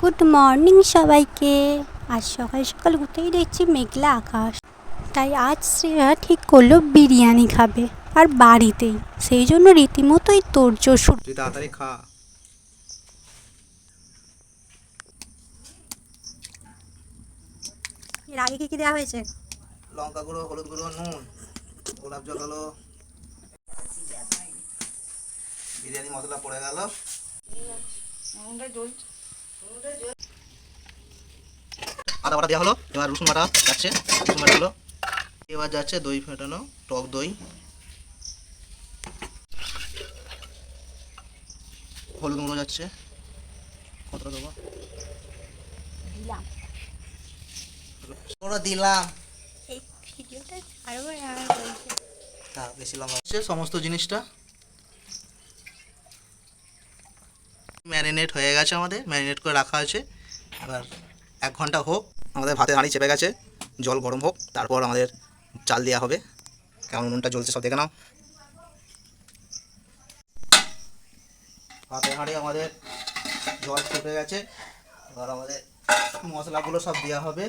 Good morning সবাইকে। আজ সকাল সকাল উঠেই দেখছি মেঘলা আকাশ। তাই আজ শ্রেয়া ঠিক করল বিরিয়ানি খাবে আর বাড়িতেই। সেই জন্য রীতিমতোই তোড়জোড় শুরু। তাড়াতাড়ি খা। এর আগে কি কি দেওয়া হয়েছে? লঙ্কা গুঁড়ো হলুদ গুঁড়ো নুন গোলাপ জল হলো। বিরিয়ানি মশলা পড়ে গেল। আদা বাটা দেওয়া হলো এবার রসুন বাটা যাচ্ছে রসুন বাটা হলো। এবার যাচ্ছে দই ফেটানো টক দই। হলুদ গুঁড়ো যাচ্ছে। কতটা দেবো? দিলাম। হ্যাঁ বেশি সমস্ত জিনিসটা ম্যারিনেট হয়ে গেছে আমাদের, ম্যারিনেট করে রাখা আছে। এবার এক ঘণ্টা হোক, আমাদের ভাতের হাঁড়ি চেপে গেছে, জল গরম হোক, তারপর আমাদের চাল দেওয়া হবে। কেমন নুনটা জ্বলছে সব দেখে নাও। ভাতের হাঁড়ি আমাদের জল ফুটে গেছে, এবার আমাদের মশলাগুলো সব দেওয়া হবে।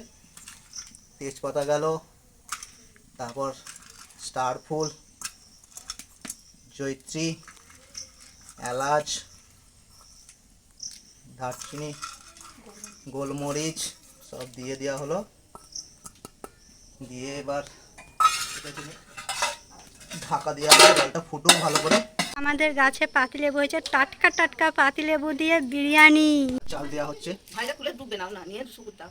তেজপাতা গেল, তারপর স্টার ফুল জৈত্রী এলাচ দারচিনি গোলমরিচ সব দিয়ে দেওয়া হলো। দিয়ে এবার ঢাকা দেওয়া হবে জলটা ফুটুক ভালো করে। আমাদের গাছে পাতিলেবু হয়েছে টাটকা টাটকা পাতিলেবু দিয়ে বিরিয়ানি। চাল দেওয়া হচ্ছে। ভাইটা খুলে ডুববে না না নিয়ে শুকুর দাও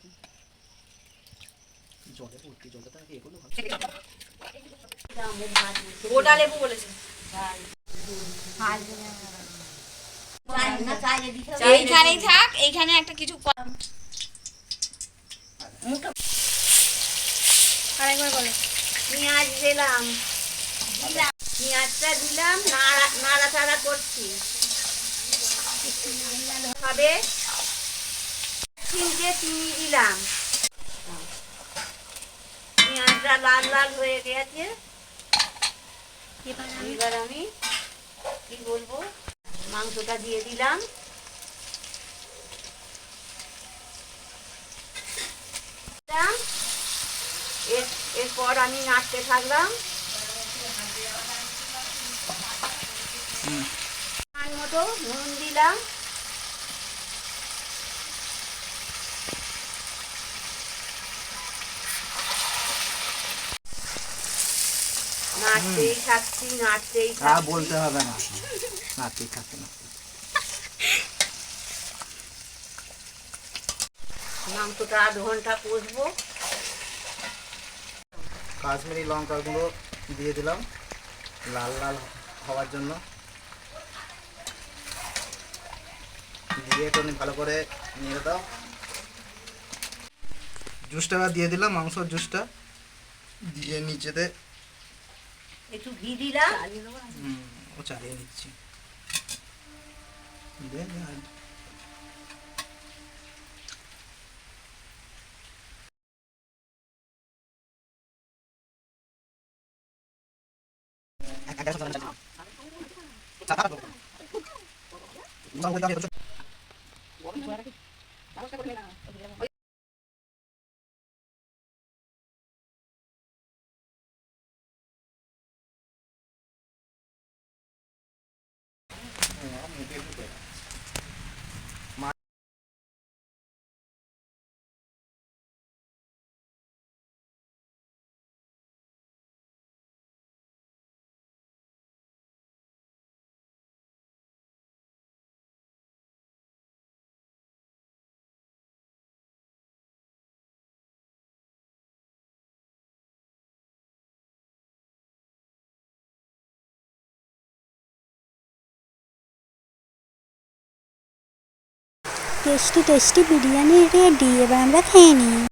জলে ভর্তি জলটা তাকে এ করলে ভালো। গোটা লেবু বলেছে। এইখানেই থাক এইখানে একটা কিছু আরেকবার বলো। পেঁয়াজ দিলাম। দিলাম। পেঁয়াজটা দিলাম নাড়া নাড়াচাড়া করছি। হবে? তিনটে চিনি দিলাম। পেঁয়াজটা লাল লাল হয়ে গেছে। এবার এবার আমি কি বলব? মাংসটা দিয়ে দিলাম। দিলাম। এর- এরপর আমি নাড়তে থাকলাম। মতো নুন দিলাম। নাড়তেই থাকছি নাড়তেই আর বলতে হবে না। না ঠিক আছে না মাংসটা আধ ঘণ্টা কষবো। কাশ্মীরি লঙ্কাগুলো দিয়ে দিলাম লাল লাল হওয়ার জন্য। দিয়ে একটু ভালো করে নিয়ে দাও। জুসটা দিয়ে দিলাম মাংসর জুসটা। দিয়ে নিচেতে একটু ঘি দিলাম। হুম, ও চালিয়ে নিচ্ছি não tem problema. Tasty tasty biryani ready এবার আমরা খেয়ে নিই।